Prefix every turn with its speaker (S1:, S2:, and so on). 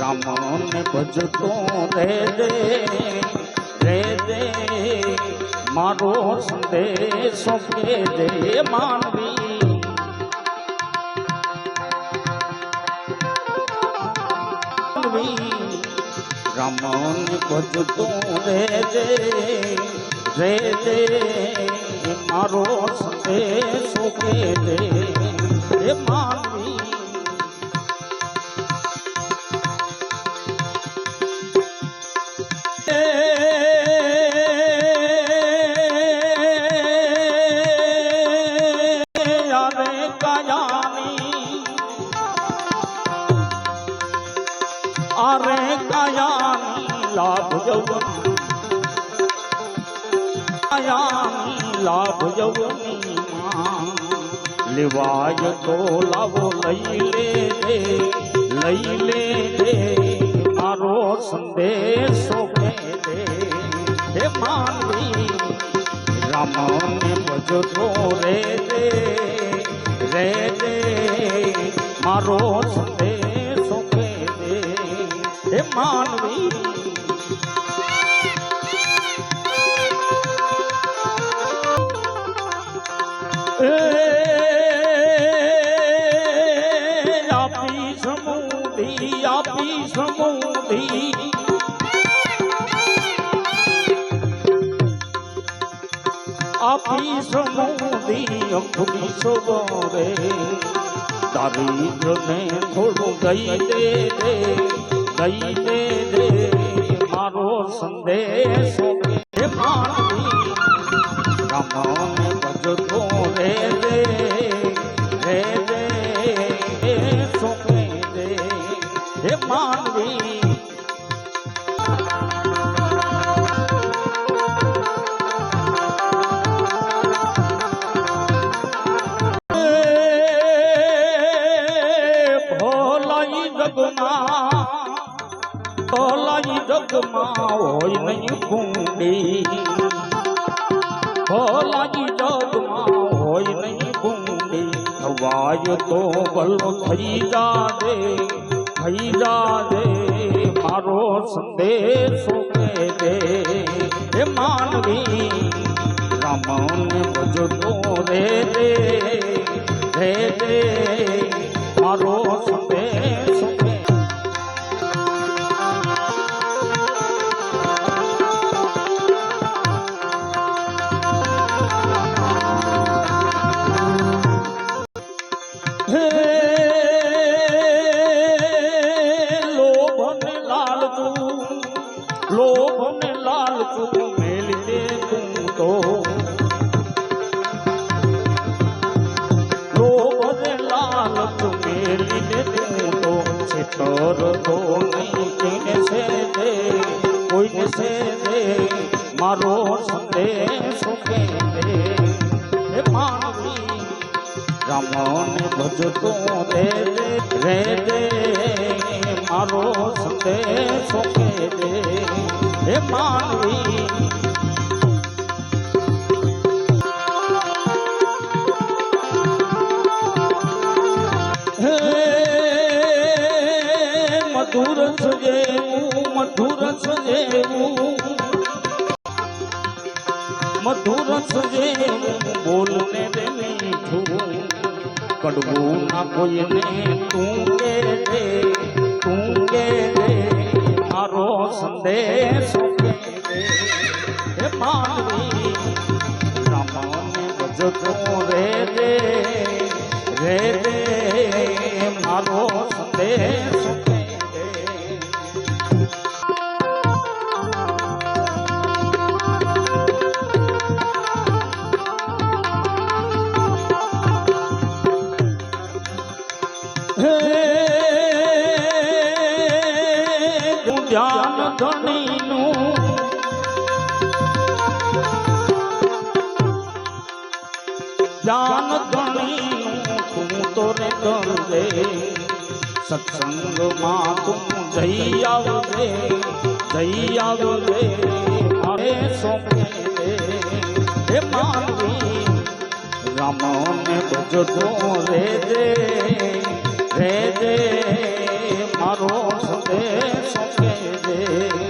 S1: રામને ભજતો રે દે રે દે મારો સંદેશો કે દે માનવી માનવી રામને ભજતો રે દે રે દે મારો સંદેશો કે દે કાયાની લાભ જવની માં લેવાય તો લાવો લઈ લે રે લઈ લે રે મારો સંદેશો કે દે હે માનવી રામને ભજતો રે રે રે રે મારો સંદેશો કે દે, હે માનવી આપી સમુદી અંખુડી સોરે દારિદ્ર ને થોડું દઈ દે દે દઈ દે દે મારો સંદેશો રામને જગમાં ભોલાઈ જગમાં હોય નહીં ભૂંડી ભોલાઈ જગમાં હોય નહીં ભૂંડી, હવાય તો ભલો થઈ જાજે થઈ જાજે, મારો સંદેશો દે, હે માનવી રામને ભજતો રે રે રે દે છેતર તો કોઈને છે દે કોઈને છે દે મારો સંદેશો કે દે માનવી રામને ભજતો દે રે દે મારો સંદેશો કે દે હે માનવી મધુર સજેવું મધુર સજેવું મધુર સજેવું બોલને રે મીઠું. કડવું ના કોઈને તું કે દે તું કે દે મારો સંદેશ હે માનવી, રામને ભજતો રે રે રે રે. મારો સંદેશો ધ્યાન ધણીનું ધ્યાન ધણીનું તું તો રે દે સત્સંગમાં તું જઈ આવજે જઈ આવજે, મારે સોંપે હે માનવી, રામને ભજતો રે દે. કહેજે મારો સંદેશ કહેજે